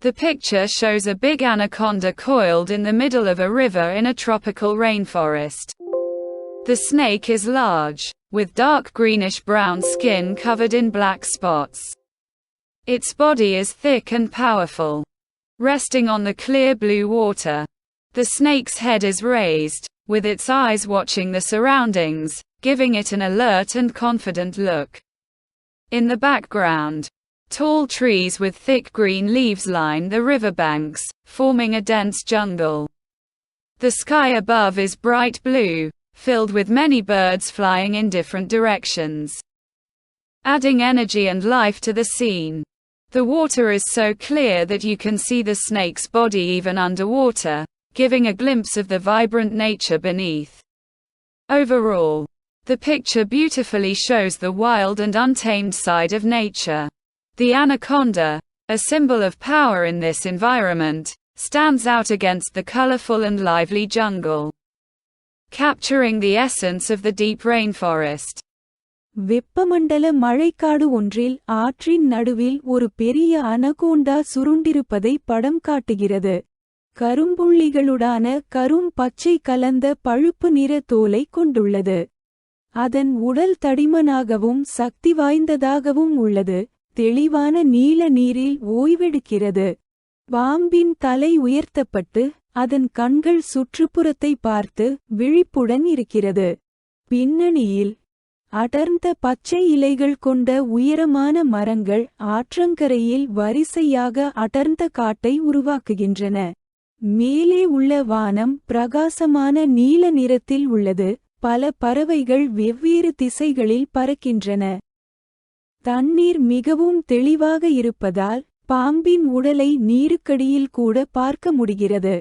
The picture shows a big anaconda coiled in the middle of a river in a tropical rainforest. The snake is large, with dark greenish brown skin covered in black spots. Its body is thick and powerful. Resting on the clear blue water. The snake's head is raised, with its eyes watching the surroundings, giving it an alert and confident look. In the background, tall trees with thick green leaves line the riverbanks, forming a dense jungle. The sky above is bright blue, filled with many birds flying in different directions, adding energy and life to the scene. The water is so clear that you can see the snake's body even underwater, giving a glimpse of the vibrant nature beneath. Overall, the picture beautifully shows the wild and untamed side of nature. The anaconda, a symbol of power in this environment, stands out against the colorful and lively jungle, capturing the essence of the deep rainforest. வெப்பமண்டல மழைக்காடு ஒன்றில் ஆற்றின் நடுவில் ஒரு பெரிய anaconda சுருண்டிருப்பதை படம் காட்டுகிறது கரும்புள்ளிகளுடான கரும் பச்சை கலந்த பழுப்பு நிற தோலை கொண்டுள்ளது அதன் உடல் தடிமனாகவும் சக்தி வாய்ந்ததாகவும் உள்ளது தெளிவான நீல நீரில் ஓய்வெடுக்கிறது. பாம்பின் தலை உயர்த்தப்பட்டு அதன் கண்கள் சுற்றுப்புறத்தை பார்த்து விழிப்புடன் இருக்கிறது. பின்னணியில் அடர்ந்த பச்சை இலைகள் கொண்ட உயரமான மரங்கள் ஆற்றங்கரையில் வரிசையாக அடர்ந்த காட்டை உருவாக்குகின்றன. மேலே உள்ள வானம் பிரகாசமான நீல நிறத்தில் உள்ளது. பல பறவைகள் வெவ்வேறு திசைகளில் பறக்கின்றன. தண்ணீர் மிகவும் தெளிவாக இருப்பதால் பாம்பின் உடலை நீருக்கடியில் கூட பார்க்க முடிகிறது.